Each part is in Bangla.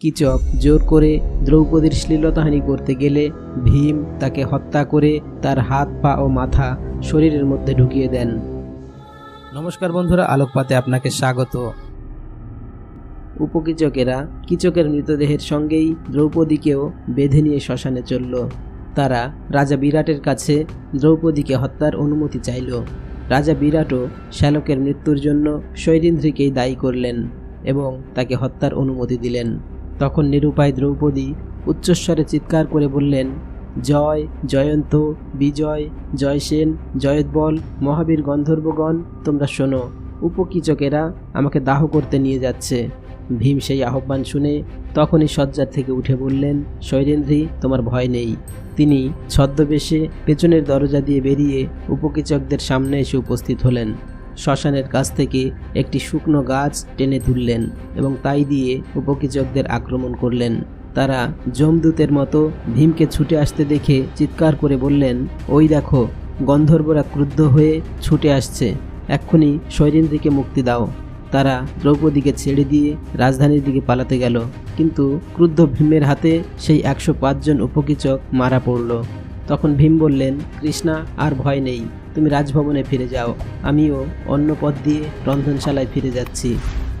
কিচক জোর করে দ্রৌপদীর শ্লীলতাহানি করতে গেলে ভীম তাকে হত্যা করে তার হাত, পা ও মাথা শরীরের মধ্যে ঢুকিয়ে দেন। নমস্কার বন্ধুরা, আলোকপাতে আপনাকে স্বাগত। উপকিচকেরা কিচকের মৃতদেহের সঙ্গেই দ্রৌপদীকেও বেঁধে নিয়ে শ্মশানে চলল। তারা রাজা বিরাটের কাছে দ্রৌপদীকে হত্যার অনুমতি চাইল। রাজা বিরাটও শ্যালকের মৃত্যুর জন্য শৈরিন্দ্রীকেই দায়ী করলেন এবং তাকে হত্যার অনুমতি দিলেন। তখন নিরুপায় দ্রৌপদী উচ্চস্বরে চিৎকার করে বললেন, জয়, জয়ন্ত, বিজয়, জয়সেন, জয়দ্বল, মহাবীর গন্ধর্বগণ, তোমরা শোনো, উপকিচকেরা আমাকে দাহ করতে নিয়ে যাচ্ছে। ভীম সেই আহ্বান শুনে তখনই শয্যার থেকে উঠে বললেন, শৈলেন্দ্রী, তোমার ভয় নেই। তিনি ছদ্মবেশে পেছনের দরজা দিয়ে বেরিয়ে উপকিচকদের সামনে এসে উপস্থিত হলেন। শ্মশানের কাছ থেকে একটি শুকনো গাছ টেনে তুললেন এবং তাই দিয়ে উপকিচকদের আক্রমণ করলেন। তারা যমদূতের মতো ভীমকে ছুটে আসতে দেখে চিৎকার করে বললেন, ওই দেখো, গন্ধর্বরা ক্রুদ্ধ হয়ে ছুটে আসছে। এক্ষুনি শৈরেন্দ্রীকে মুক্তি দাও। তারা দ্রৌপদীকে ছেড়ে দিয়ে রাজধানীর দিকে পালাতে গেল। কিন্তু ক্রুদ্ধ ভীমের হাতে সেই একশো পাঁচজন উপকিচক মারা পড়ল। তখন ভীম বললেন, কৃষ্ণা, আর ভয় নেই। তুমি রাজভবনে ফিরে যাও। আমিও অন্য পথ দিয়ে রন্ধনশালায় ফিরে যাচ্ছি।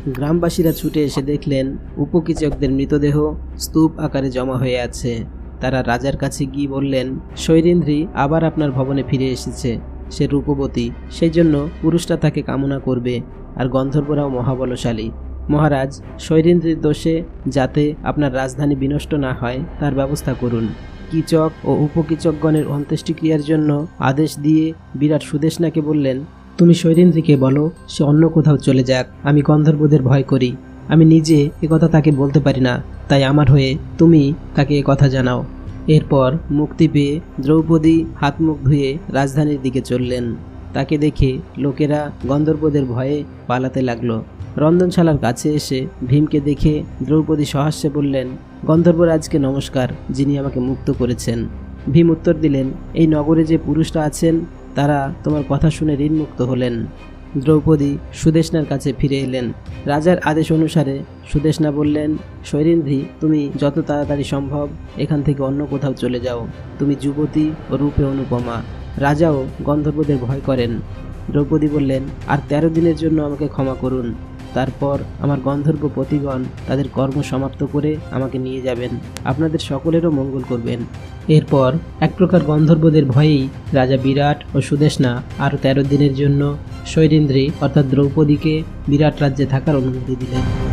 গ্রামবাসীরা ছুটে এসে দেখলেন উপকিচকদের মৃতদেহ স্তূপ আকারে জমা হয়ে আছে। তারা রাজার কাছে গিয়ে বললেন, শৈরেন্দ্রী আবার আপনার ভবনে ফিরে এসেছে। সে রূপবতী, সেই জন্য পুরুষটা তাকে কামনা করবে আর গন্ধর্বরাও মহাবলশালী। মহারাজ, শৈরেন্দ্রের দোষে যাতে আপনার রাজধানী বিনষ্ট না হয়, তার ব্যবস্থা করুন। কিচক ও উপকিচকগণের অন্ত্যেষ্টিক্রিয়ার জন্য আদেশ দিয়ে বিরাট সুদেশনাকে বললেন, তুমি শৈরেন্দ্রীকে বলো, সে অন্য কোথাও চলে যাক, আমি গন্ধর্বদের ভয় করি। আমি নিজে কথা তাকে বলতে পারি না, তাই আমার হয়ে তুমি তাকে কথা জানাও। এরপর মুক্তি পেয়ে দ্রৌপদী হাত মুখ ধুয়ে রাজধানীর দিকে চললেন। তাকে দেখে লোকেরা গন্ধর্বদের ভয়ে পালাতে লাগল। রন্ধনশালার কাছে এসে ভীমকে দেখে দ্রৌপদী সহাস্যে বললেন গন্ধর্বরাজকে নমস্কার, যিনি আমাকে মুক্ত করেছেন। ভীম উত্তর দিলেন, এই নগরে যে পুরুষরা আছেন, তারা তোমার কথা শুনে ঋণমুক্ত হলেন। দ্রৌপদী সুদেশনার কাছে ফিরে এলেন। রাজার আদেশ অনুসারে সুদেশনা বললেন, শৈরেন্দ্রী, তুমি যত তাড়াতাড়ি সম্ভব এখান থেকে অন্য কোথাও চলে যাও। তুমি যুবতী ও রূপে অনুপমা। রাজাও গন্ধর্বদের ভয় করেন। দ্রৌপদী বললেন, আর তেরো দিনের জন্য আমাকে ক্ষমা করুন। তারপর আমার গন্ধর্ব পতিগণ তাদের কর্ম সমাপ্ত করে আমাকে নিয়ে যাবেন। আপনাদের সকলেরও মঙ্গল করবেন। এরপর এক প্রকার গন্ধর্বদের ভয়েই রাজা বিরাট ও সুদেশনা আরও তেরো দিনের জন্য শৈরেন্দ্রী অর্থাৎ দ্রৌপদীকে বিরাট রাজ্যে থাকার অনুমতি দিলেন।